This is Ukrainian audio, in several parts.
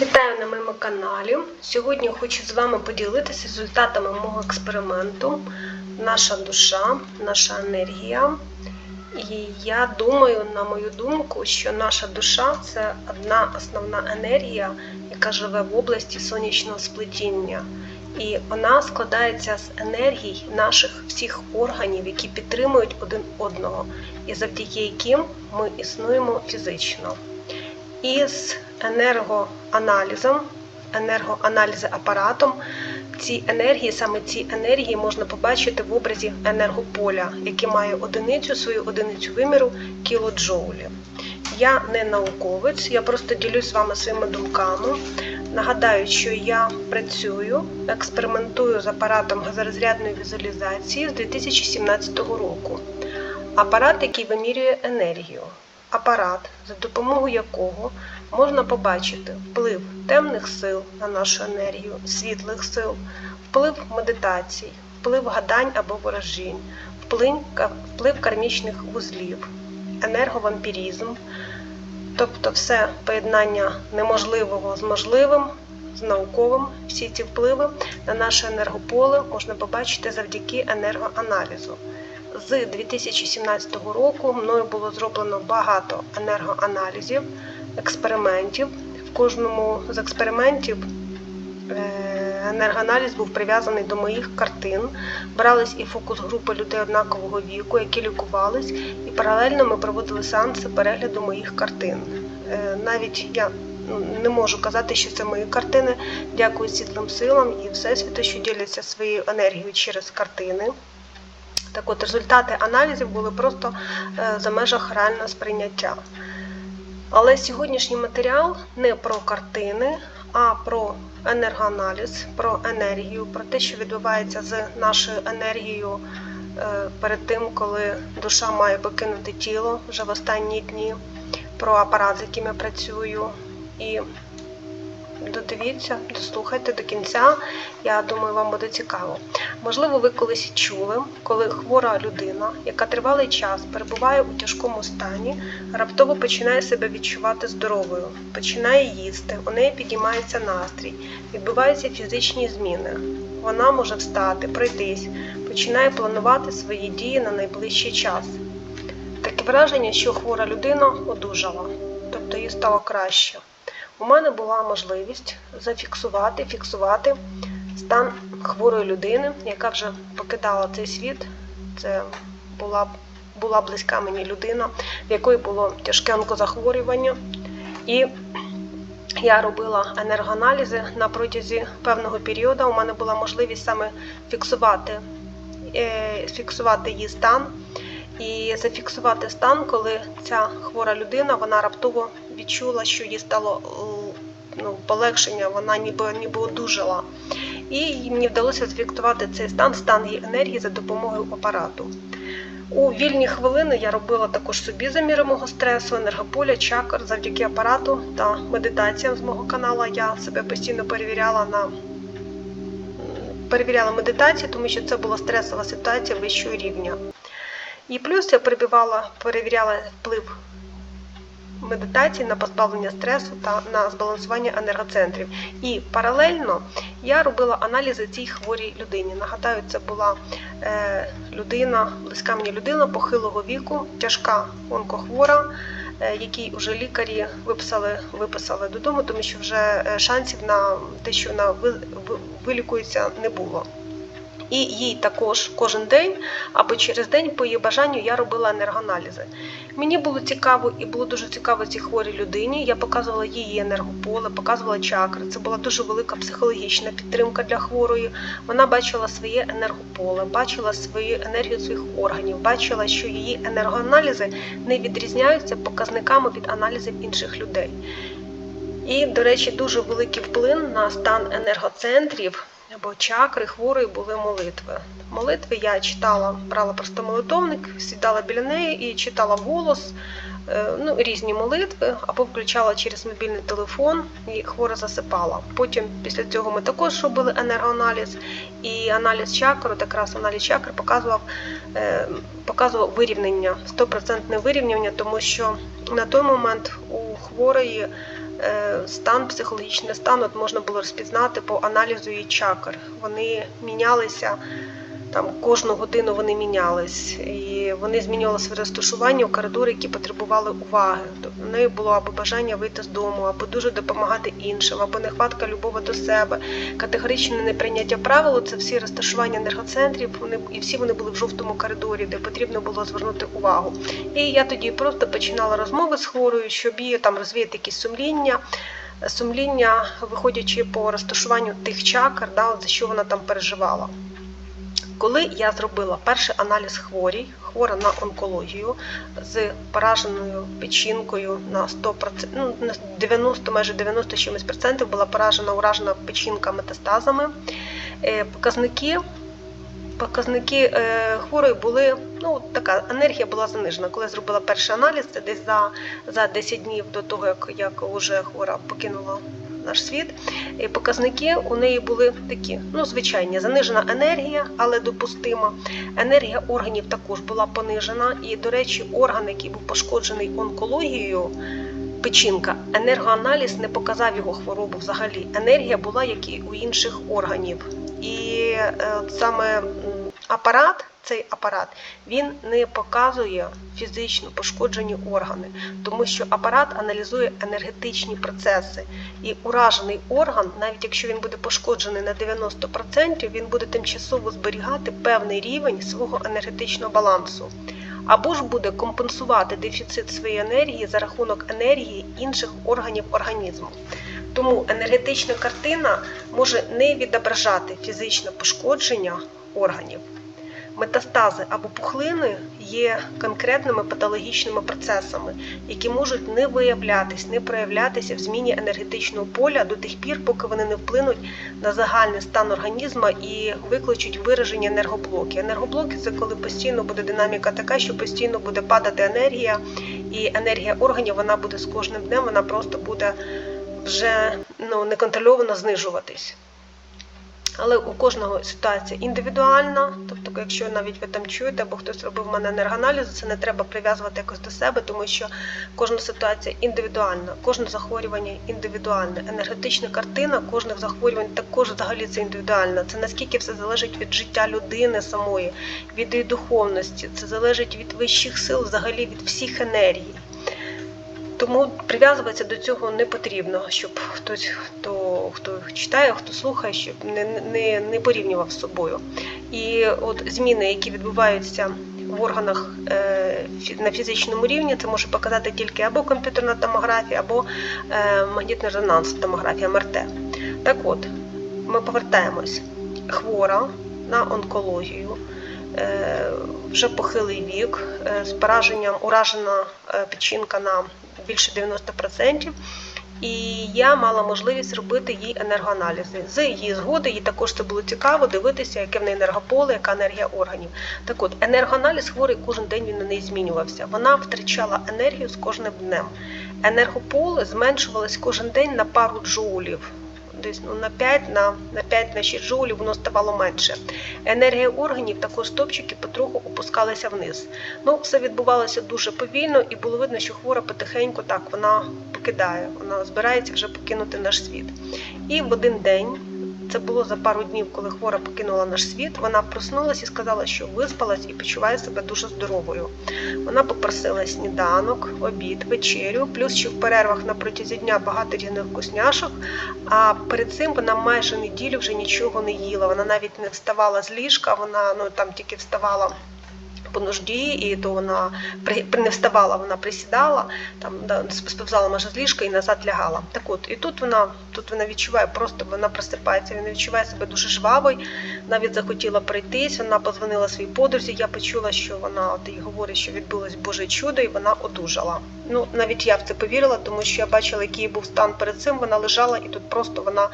Вітаю на моєму каналі. Сьогодні хочу з вами поділитися результатами мого експерименту. Наша душа, наша енергія. І я думаю, на мою думку, що наша душа це одна основна енергія, яка живе в області сонячного сплетіння. І вона складається з енергій наших всіх органів, які підтримують один одного, і завдяки яким ми існуємо фізично. І з енергоаналізом, енергоаналізи апаратом, ці енергії, саме ці енергії можна побачити в образі енергополя, яке має одиницю, свою одиницю виміру кілоджоулі. Я не науковець, я просто ділюсь з вами своїми думками. Нагадаю, що я працюю, експериментую з апаратом газорозрядної візуалізації з 2017 року. Апарат, який вимірює енергію. Апарат, за допомогою якого можна побачити вплив темних сил на нашу енергію, світлих сил, вплив медитацій, вплив гадань або ворожінь, вплив, кармічних вузлів, енерговампірізм, тобто все поєднання неможливого з можливим, з науковим, всі ці впливи на наше енергополе можна побачити завдяки енергоаналізу. З 2017 року мною було зроблено багато енергоаналізів, експериментів. В кожному з експериментів енергоаналіз був прив'язаний до моїх картин. Брались і фокус-групи людей однакового віку, які лікувались, і паралельно ми проводили сеанси перегляду моїх картин. Навіть я не можу казати, що це мої картини. Дякую світлим силам і Всесвіту, що діляться своєю енергією через картини. Так от результати аналізів були просто за межах реального сприйняття. Але сьогоднішній матеріал не про картини, а про енергоаналіз, про енергію, про те, що відбувається з нашою енергією перед тим, коли душа має покинути тіло вже в останні дні, про апарат, з яким я працюю. І додивіться, дослухайте до кінця. Я думаю, вам буде цікаво. Можливо, ви колись чули, коли хвора людина, яка тривалий час перебуває у тяжкому стані, раптово починає себе відчувати здоровою, починає їсти, у неї підіймається настрій, відбуваються фізичні зміни. Вона може встати, пройтись, починає планувати свої дії на найближчий час. Таке враження, що хвора людина одужала, тобто їй стало краще. У мене була можливість зафіксувати, фіксувати стан хворої людини, яка вже покидала цей світ. Це була була близька мені людина, в якої було тяжке онкозахворювання. І я робила енергоаналізи на протязі певного періоду. У мене була можливість саме фіксувати, фіксувати її стан. І зафіксувати стан, коли ця хвора людина вона раптово відчула, що їй стало ну, полегшення, вона ніби ніби одужала. І мені вдалося зафіксувати цей стан, стан її енергії за допомогою апарату. У вільні хвилини я робила також собі заміри мого стресу, енергополя, чакр завдяки апарату та медитаціям з мого каналу. Я себе постійно перевіряла на перевіряла медитації, тому що це була стресова ситуація вищого рівня. І плюс я перебивала, перевіряла вплив медитації на позбавлення стресу та на збалансування енергоцентрів. І паралельно я робила аналізи цій хворій людині. Нагадаю, це була е, людина, близька мені людина похилого віку, тяжка онкохвора, е, якій вже лікарі виписали, виписали додому, тому що вже шансів на те, що вона вилікується, не було. І їй також кожен день або через день по її бажанню я робила енергоаналізи. Мені було цікаво і було дуже цікаво цій хворій людині. Я показувала її енергополе, показувала чакри. Це була дуже велика психологічна підтримка для хворої. Вона бачила своє енергополе, бачила свою енергію своїх органів, бачила, що її енергоаналізи не відрізняються показниками від аналізів інших людей. І, до речі, дуже великий вплив на стан енергоцентрів або чакри хворої були молитви. Молитви я читала, брала просто молитовник, сідала біля неї і читала вголос ну, різні молитви, або включала через мобільний телефон і хвора засипала. Потім після цього ми також робили енергоаналіз, і аналіз чакр, якраз аналіз чакр показував показував вирівняння, 100% вирівняння, тому що на той момент у хворої е, стан, психологічний стан от можна було розпізнати по аналізу її чакр. Вони мінялися там кожну годину вони мінялись, і вони змінювали своє розташування у коридори, які потребували уваги. Тобто в неї було або бажання вийти з дому, або дуже допомагати іншим, або нехватка любові до себе, категоричне неприйняття правил. Це всі розташування енергоцентрів. Вони і всі вони були в жовтому коридорі, де потрібно було звернути увагу. І я тоді просто починала розмови з хворою, щоб її там розвіяти якісь сумління. Сумління, виходячи по розташуванню тих чакр, да, за що вона там переживала. Коли я зробила перший аналіз хворій, хвора на онкологію з пораженою печінкою на 100%, ну, на 90, майже 90 чимось процентів була поражена уражена печінка метастазами. Е, Показники показники е, хворої були, ну така енергія була занижена. Коли я зробила перший аналіз, це десь за, за 10 днів до того, як, як вже хвора покинула наш світ. І показники у неї були такі, ну, звичайні, занижена енергія, але допустима. Енергія органів також була понижена. І, до речі, орган, який був пошкоджений онкологією, печінка, енергоаналіз не показав його хворобу взагалі. Енергія була, як і у інших органів. І е, саме апарат, цей апарат, він не показує фізично пошкоджені органи, тому що апарат аналізує енергетичні процеси. І уражений орган, навіть якщо він буде пошкоджений на 90%, він буде тимчасово зберігати певний рівень свого енергетичного балансу. Або ж буде компенсувати дефіцит своєї енергії за рахунок енергії інших органів організму. Тому енергетична картина може не відображати фізичне пошкодження органів. Метастази або пухлини є конкретними патологічними процесами, які можуть не виявлятись, не проявлятися в зміні енергетичного поля до тих пір, поки вони не вплинуть на загальний стан організму і викличуть виражені енергоблоки. Енергоблоки це коли постійно буде динаміка така, що постійно буде падати енергія, і енергія органів вона буде з кожним днем, вона просто буде вже ну, неконтрольовано знижуватись. Але у кожного ситуація індивідуальна. Тобто, якщо навіть ви там чуєте, або хтось робив в мене енергоаналіз, це не треба прив'язувати якось до себе, тому що кожна ситуація індивідуальна, кожне захворювання індивідуальне. Енергетична картина кожних захворювань також взагалі це індивідуальна. Це наскільки все залежить від життя людини самої, від її духовності, це залежить від вищих сил, взагалі від всіх енергій. Тому прив'язуватися до цього не потрібно, щоб хтось, хто хто читає, хто слухає, щоб не, не, не порівнював з собою. І от зміни, які відбуваються в органах е, на фізичному рівні, це може показати тільки або комп'ютерна томографія, або е, магнітний резонанс томографія МРТ. Так от, ми повертаємось. Хвора на онкологію. е, Вже похилий вік, е, з пораженням уражена е, печінка на більше 90%. І я мала можливість робити їй енергоаналізи. З її згоди, їй також це було цікаво дивитися, яке в неї енергополе, яка енергія органів. Так от, енергоаналіз хворий кожен день він на неї змінювався. Вона втрачала енергію з кожним днем. Енергополе зменшувалось кожен день на пару джоулів. Десь ну, на 5 на, на 5 на 6 джоулів воно ставало менше. Енергія органів також стопчики потроху опускалися вниз. Ну, все відбувалося дуже повільно, і було видно, що хвора потихеньку так вона покидає, вона збирається вже покинути наш світ. І в один день, це було за пару днів, коли хвора покинула наш світ, вона проснулася і сказала, що виспалась і почуває себе дуже здоровою. Вона попросила сніданок, обід, вечерю, плюс ще в перервах на протязі дня багато різних вкусняшок. А перед цим вона майже неділю вже нічого не їла. Вона навіть не вставала з ліжка, вона ну там тільки вставала. По нужді, і то вона не вставала, вона присідала, там сповзала майже з ліжка і назад лягала. Так от, і тут вона тут вона відчуває, просто вона просипається, вона відчуває себе дуже жвавою, навіть захотіла пройтись, вона позвонила своїй подрузі, я почула, що вона от і говорить, що відбулось Боже чудо, і вона одужала. Ну, навіть я в це повірила, тому що я бачила, який був стан перед цим, вона лежала і тут просто вона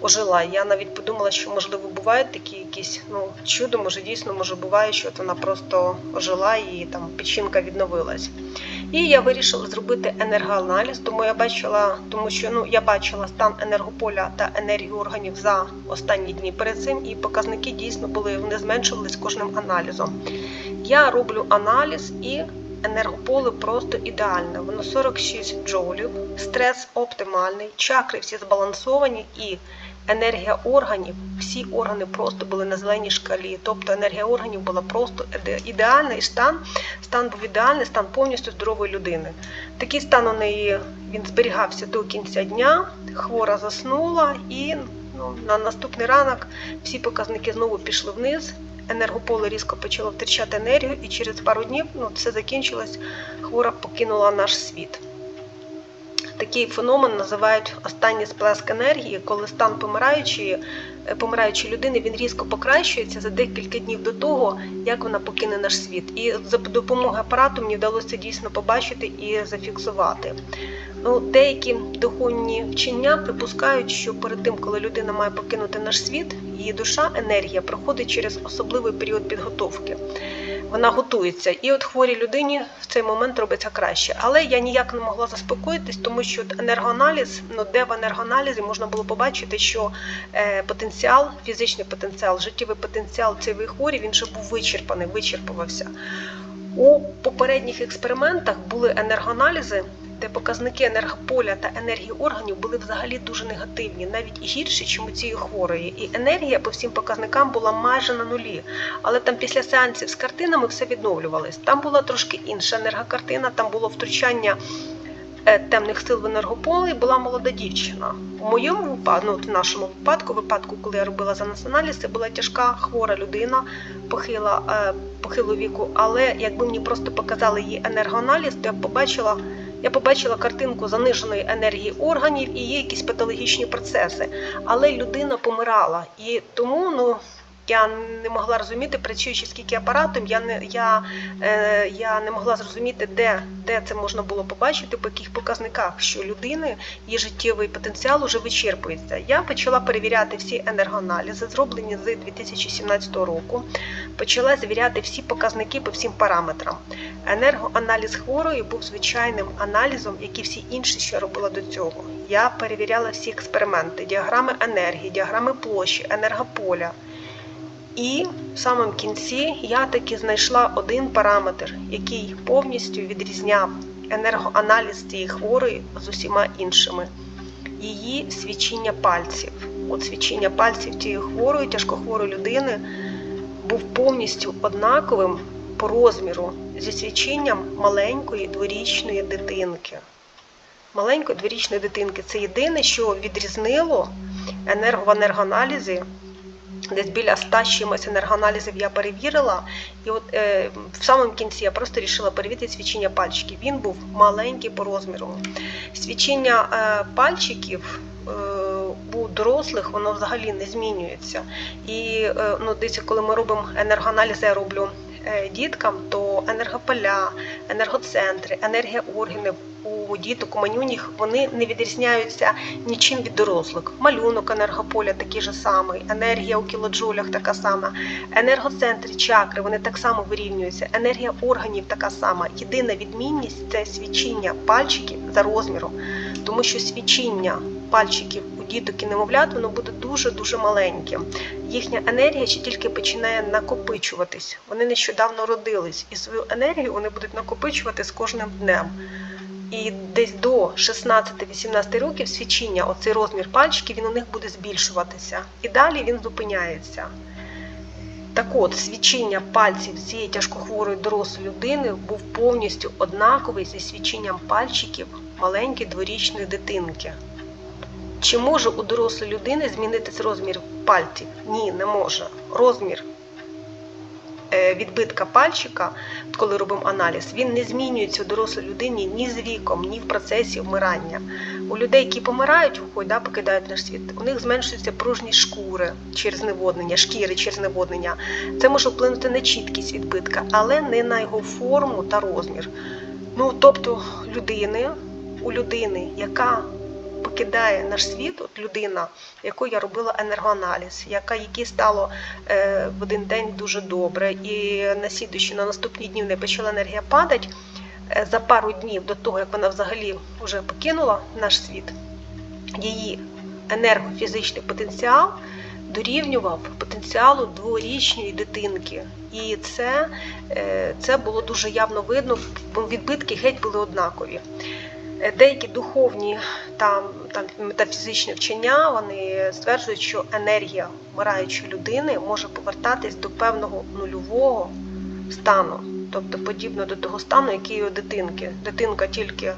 ожила. Я навіть подумала, що можливо бувають такі якісь ну чудо, може дійсно може буває, що от вона просто ожила і там печінка відновилась. І я вирішила зробити енергоаналіз, тому я бачила, тому що ну я бачила стан енергополя та енергію органів за останні дні перед цим, і показники дійсно були вони зменшувались кожним аналізом. Я роблю аналіз і енергополе просто ідеальне. Воно 46 джоулів, стрес оптимальний, чакри всі збалансовані і енергія органів, всі органи просто були на зеленій шкалі. Тобто енергія органів була просто ідеальний стан. Стан був ідеальний, стан повністю здорової людини. Такий стан у неї він зберігався до кінця дня. Хвора заснула, і ну, на наступний ранок всі показники знову пішли вниз. Енергополе різко почало втрачати енергію, і через пару днів ну, це закінчилось. Хвора покинула наш світ. Такий феномен називають останній сплеск енергії, коли стан помираючої, е, помираючої людини він різко покращується за декілька днів до того, як вона покине наш світ. І за допомогою апарату мені вдалося дійсно побачити і зафіксувати. Ну, деякі духовні вчення припускають, що перед тим, коли людина має покинути наш світ, її душа, енергія проходить через особливий період підготовки. Вона готується, і от хворій людині в цей момент робиться краще. Але я ніяк не могла заспокоїтись, тому що енергоаналіз, ну де в енергоаналізі можна було побачити, що е, потенціал, фізичний потенціал, життєвий потенціал цієї хворі він вже був вичерпаний, вичерпувався. У попередніх експериментах були енергоаналізи, де показники енергополя та енергії органів були взагалі дуже негативні, навіть гірші, ніж у цієї хворої. І енергія по всім показникам була майже на нулі. Але там після сеансів з картинами все відновлювалось. Там була трошки інша енергокартина, там було втручання е, темних сил в енергополе була молода дівчина. У моєму випадку, ну, в нашому випадку, випадку, коли я робила за нас аналіз, це була тяжка хвора людина, похила, е, похилу віку. Але якби мені просто показали її енергоаналіз, то я б побачила. Я побачила картинку заниженої енергії органів і є якісь патологічні процеси. Але людина помирала. І тому ну, я не могла розуміти, працюючи скільки апаратом, я не, я, е, я не могла зрозуміти, де, де це можна було побачити, по яких показниках, що людини її життєвий потенціал уже вичерпується. Я почала перевіряти всі енергоаналізи, зроблені з 2017 року. Почала звіряти всі показники по всім параметрам. Енергоаналіз хворої був звичайним аналізом, як і всі інші, що я робила до цього. Я перевіряла всі експерименти, діаграми енергії, діаграми площі, енергополя. І в самому кінці я таки знайшла один параметр, який повністю відрізняв енергоаналіз цієї хворої з усіма іншими. Її свічіння пальців. От свічіння пальців тієї хворої, тяжкохворої людини був повністю однаковим по розміру зі свічінням маленької дворічної дитинки. Маленької дворічної дитинки це єдине, що відрізнило енерго в енергоаналізі. Десь біля 100 з чимось енергоаналізів я перевірила, і от е, в самому кінці я просто вирішила перевірити свічення пальчиків. Він був маленький по розміру. Свічення е, пальчиків е, у дорослих воно взагалі не змінюється. І е, ну, десь, коли ми робимо енергоаналізи, я роблю е, діткам, то енергополя, енергоцентри, енергія органів у діток, у манюніх, вони не відрізняються нічим від дорослих. Малюнок енергополя такий же самий, енергія у кілоджолях така сама, енергоцентри, чакри, вони так само вирівнюються, енергія органів така сама. Єдина відмінність це свічіння пальчиків за розміром, тому що свічіння пальчиків у діток і немовлят воно буде дуже-дуже маленьким. Їхня енергія ще тільки починає накопичуватись. Вони нещодавно родились, і свою енергію вони будуть накопичувати з кожним днем. І десь до 16-18 років свічіння, оцей розмір пальчиків, він у них буде збільшуватися. І далі він зупиняється. Так от, свічіння пальців цієї тяжкохворої дорослої людини був повністю однаковий зі свічінням пальчиків маленької дворічної дитинки. Чи може у дорослої людини змінитися розмір пальців? Ні, не може. Розмір відбитка пальчика, коли робимо аналіз, він не змінюється у дорослій людині ні з віком, ні в процесі вмирання. У людей, які помирають, уходять, да, покидають наш світ, у них зменшується пружність шкури через зневоднення, шкіри через зневоднення. Це може вплинути на чіткість відбитка, але не на його форму та розмір. Ну, тобто, людини, у людини, яка покидає наш світ, от людина, яку я робила енергоаналіз, яка якій стало е, в один день дуже добре, і на слідуючі, на наступні дні в неї почала енергія падати. е, За пару днів до того, як вона взагалі вже покинула наш світ, її енергофізичний потенціал дорівнював потенціалу дворічної дитинки. І це, е, це було дуже явно видно, відбитки геть були однакові. Е, Деякі духовні та там, метафізичні вчення вони стверджують, що енергія вмираючої людини може повертатись до певного нульового стану, тобто подібно до того стану, який у дитинки. Дитинка тільки,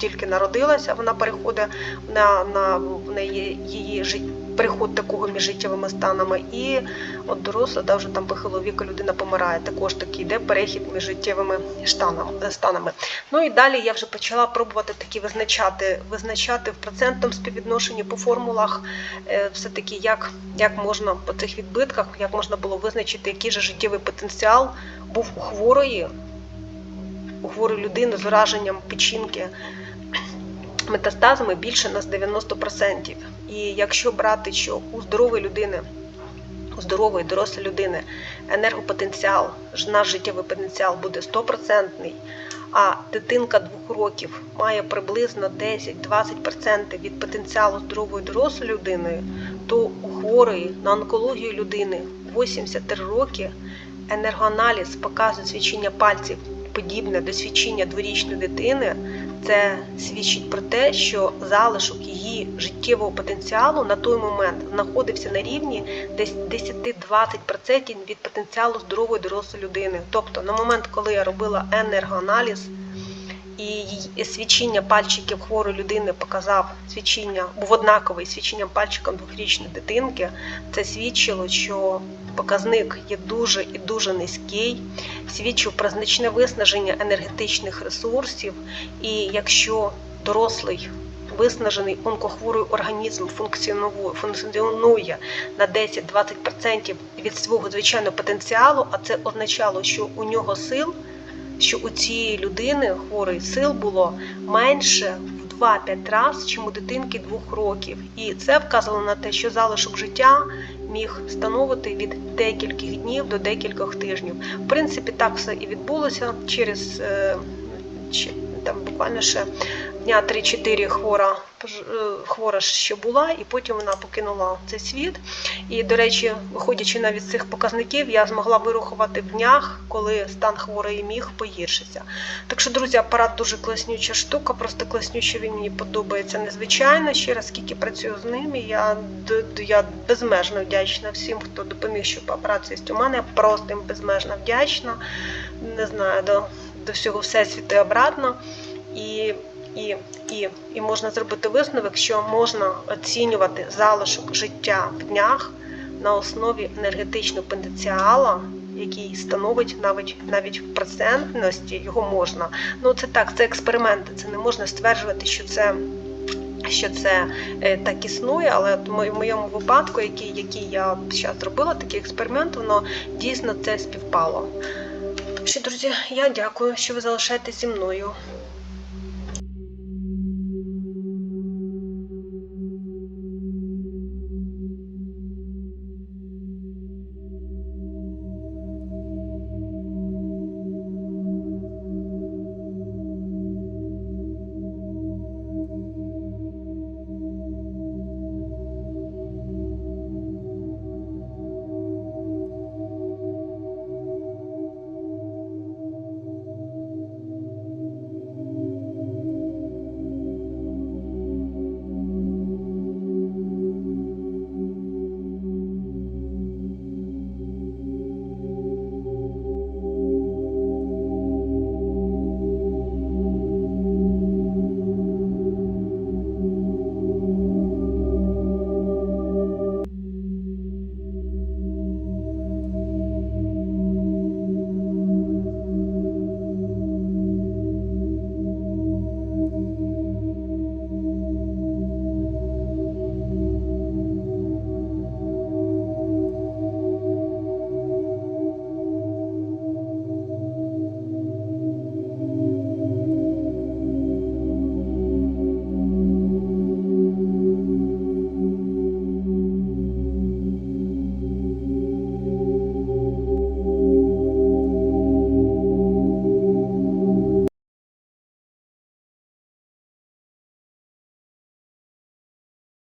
тільки народилася, вона переходить на, на неї її життя. Переход такого між життєвими станами, і от доросла, да, вже там похилого віку людина помирає. Також такий йде перехід між життєвими станами. Ну і далі я вже почала пробувати такі визначати, визначати в процентному співвідношенні по формулах, е, все-таки як, як можна по цих відбитках, як можна було визначити, який же життєвий потенціал був у хворої, у хворої людини з ураженням печінки метастазами більше на 90%. І якщо брати, що у здорової людини, у здорової дорослої людини енергопотенціал, наш життєвий потенціал буде 100%, а дитинка двох років має приблизно 10-20% від потенціалу здорової дорослої людини, то у хворої на онкологію людини 83 роки енергоаналіз показує свідчення пальців подібне до свідчення дворічної дитини. Це свідчить про те, що залишок її життєвого потенціалу на той момент знаходився на рівні десь 10-20% від потенціалу здорової дорослої людини. Тобто, на момент, коли я робила енергоаналіз, і свідчення пальчиків хворої людини показав свідчення, був однаковий свідченням пальчиком двохрічної дитинки. Це свідчило, що показник є дуже і дуже низький, свідчив про значне виснаження енергетичних ресурсів. І якщо дорослий виснажений онкохворий організм функціонує на 10-20% від свого звичайного потенціалу, а це означало, що у нього сил що у цієї людини хворої сил було менше в 2-5 разів, чим у дитинки двох років. І це вказувало на те, що залишок життя міг становити від декількох днів до декількох тижнів. В принципі, так все і відбулося через е, там буквально ще дня 3-4 хвора. е, Хвора ще була, і потім вона покинула цей світ. І, до речі, виходячи навіть з цих показників, я змогла вирахувати в днях, коли стан хворої міг погіршитися. Так що, друзі, апарат дуже класнюча штука, просто класнючий він мені подобається незвичайно. Ще раз, скільки працюю з ним, я, я безмежно вдячна всім, хто допоміг, щоб апарат є у мене. Просто їм безмежно вдячна. Не знаю, до, до всього всесвіту і обратно. І і, і, і можна зробити висновок, що можна оцінювати залишок життя в днях на основі енергетичного потенціалу, який становить навіть навіть в процентності його можна. Ну це так, це експерименти. Це не можна стверджувати, що це. Що це е, так існує, але в моєму випадку, який, який я зараз зробила, такий експеримент, воно дійсно це співпало. Що, друзі, я дякую, що ви залишаєтесь зі мною.